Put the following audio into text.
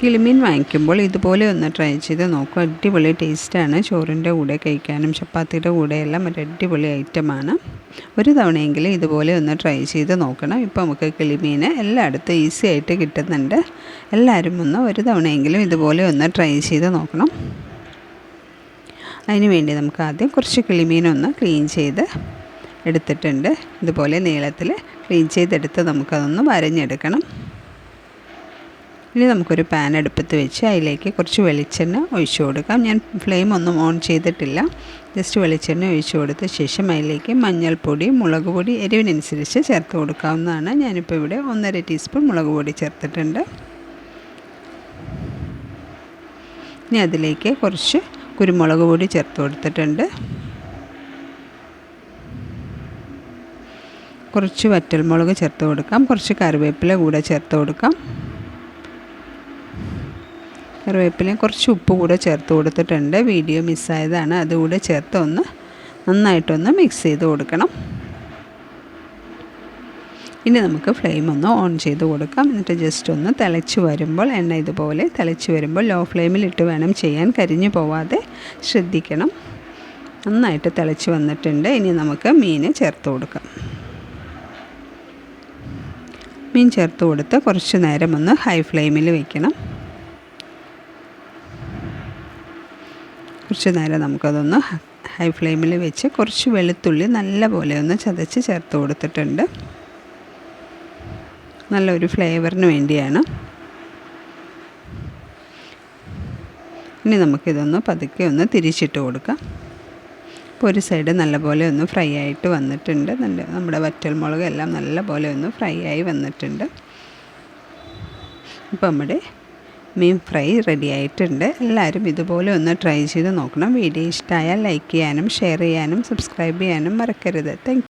കിളിമീൻ വാങ്ങിക്കുമ്പോൾ ഇതുപോലെ ഒന്ന് ട്രൈ ചെയ്ത് നോക്കും. അടിപൊളി ടേസ്റ്റാണ് ചോറിന്റെ കൂടെ കഴിക്കാനും ചപ്പാത്തിയുടെ കൂടെയെല്ലാം ഒരു അടിപൊളി ഐറ്റമാണ് ഒരു തവണയെങ്കിലും ഇതുപോലെ ഒന്ന് ട്രൈ ചെയ്ത് നോക്കണം. ഇപ്പോൾ നമുക്ക് കിളിമീൻ എല്ലായിടത്തും ഈസി ആയിട്ട് കിട്ടുന്നുണ്ട്. എല്ലാവരും ഒന്ന് ഒരു തവണയെങ്കിലും ഇതുപോലെ ഒന്ന് ട്രൈ ചെയ്ത് നോക്കണം. അതിന് വേണ്ടി നമുക്ക് ആദ്യം കുറച്ച് കിളിമീനൊന്ന് ക്ലീൻ ചെയ്ത് എടുത്തിട്ടുണ്ട്. ഇതുപോലെ നീളത്തിൽ ക്ലീൻ ചെയ്തെടുത്ത് നമുക്കതൊന്ന് വരഞ്ഞെടുക്കണം. ഇനി നമുക്കൊരു പാൻ അടുപ്പത്ത് വെച്ച് അതിലേക്ക് കുറച്ച് വെളിച്ചെണ്ണ ഒഴിച്ചു കൊടുക്കാം. ഞാൻ ഫ്ലെയിം ഒന്നും ഓൺ ചെയ്തിട്ടില്ല. ജസ്റ്റ് വെളിച്ചെണ്ണ ഒഴിച്ചു കൊടുത്ത ശേഷം അതിലേക്ക് മഞ്ഞൾപ്പൊടി മുളക് പൊടി എരിവിനനുസരിച്ച് ചേർത്ത് കൊടുക്കാവുന്നതാണ്. ഞാനിപ്പോൾ ഇവിടെ ഒന്നര ടീസ്പൂൺ മുളക് പൊടി ചേർത്തിട്ടുണ്ട്. ഇനി അതിലേക്ക് കുറച്ച് കുരുമുളക് പൊടി ചേർത്ത് കൊടുത്തിട്ടുണ്ട്. കുറച്ച് വറ്റൽമുളക് ചേർത്ത് കൊടുക്കാം. കുറച്ച് കറിവേപ്പില കൂടെ ചേർത്ത് കൊടുക്കാം. കറിവേപ്പിലയും കുറച്ച് ഉപ്പ് കൂടെ ചേർത്ത് കൊടുത്തിട്ടുണ്ട്. വീഡിയോ മിസ്സായതാണ്. അതുകൂടെ ചേർത്ത് ഒന്ന് നന്നായിട്ടൊന്ന് മിക്സ് ചെയ്ത് കൊടുക്കണം. ഇനി നമുക്ക് ഫ്ലെയിം ഒന്ന് ഓൺ ചെയ്ത് കൊടുക്കാം. എന്നിട്ട് ജസ്റ്റ് ഒന്ന് തിളച്ച് വരുമ്പോൾ എണ്ണ ഇതുപോലെ തിളച്ച് വരുമ്പോൾ ലോ ഫ്ലെയിമിൽ ഇട്ട് വേണം ചെയ്യാൻ. കരിഞ്ഞു പോവാതെ ശ്രദ്ധിക്കണം. നന്നായിട്ട് തിളച്ച് വന്നിട്ടുണ്ട്. ഇനി നമുക്ക് മീൻ ചേർത്ത് കൊടുക്കാം. മീൻ ചേർത്ത് കൊടുത്ത് കുറച്ച് നേരം ഒന്ന് ഹൈ ഫ്ലെയിമിൽ വെക്കണം. കുറച്ച് നേരം നമുക്കതൊന്ന് ഹൈ ഫ്ലെയിമിൽ വെച്ച് കുറച്ച് വെളുത്തുള്ളി നല്ല പോലെ ഒന്ന് ചതച്ച് ചേർത്ത് കൊടുത്തിട്ടുണ്ട്. നല്ലൊരു ഫ്ലേവറിന് വേണ്ടിയാണ്. ഇനി നമുക്കിതൊന്ന് പതുക്കെ ഒന്ന് തിരിച്ചിട്ട് കൊടുക്കാം. ഇപ്പോൾ ഒരു സൈഡ് നല്ലപോലെ ഒന്ന് ഫ്രൈ ആയിട്ട് വന്നിട്ടുണ്ട്. നല്ല നമ്മുടെ വറ്റൽമുളക് എല്ലാം നല്ലപോലെ ഒന്ന് ഫ്രൈ ആയി വന്നിട്ടുണ്ട്. ഇപ്പോൾ നമ്മുടെ മീൻ ഫ്രൈ റെഡി ആയിട്ടുണ്ട്. എല്ലാവരും ഇതുപോലെ ഒന്ന് ട്രൈ ചെയ്ത് നോക്കണം. വീഡിയോ ഇഷ്ടമായാൽ ലൈക്ക് ചെയ്യാനും ഷെയർ ചെയ്യാനും സബ്സ്ക്രൈബ് ചെയ്യാനും മറക്കരുത്. താങ്ക്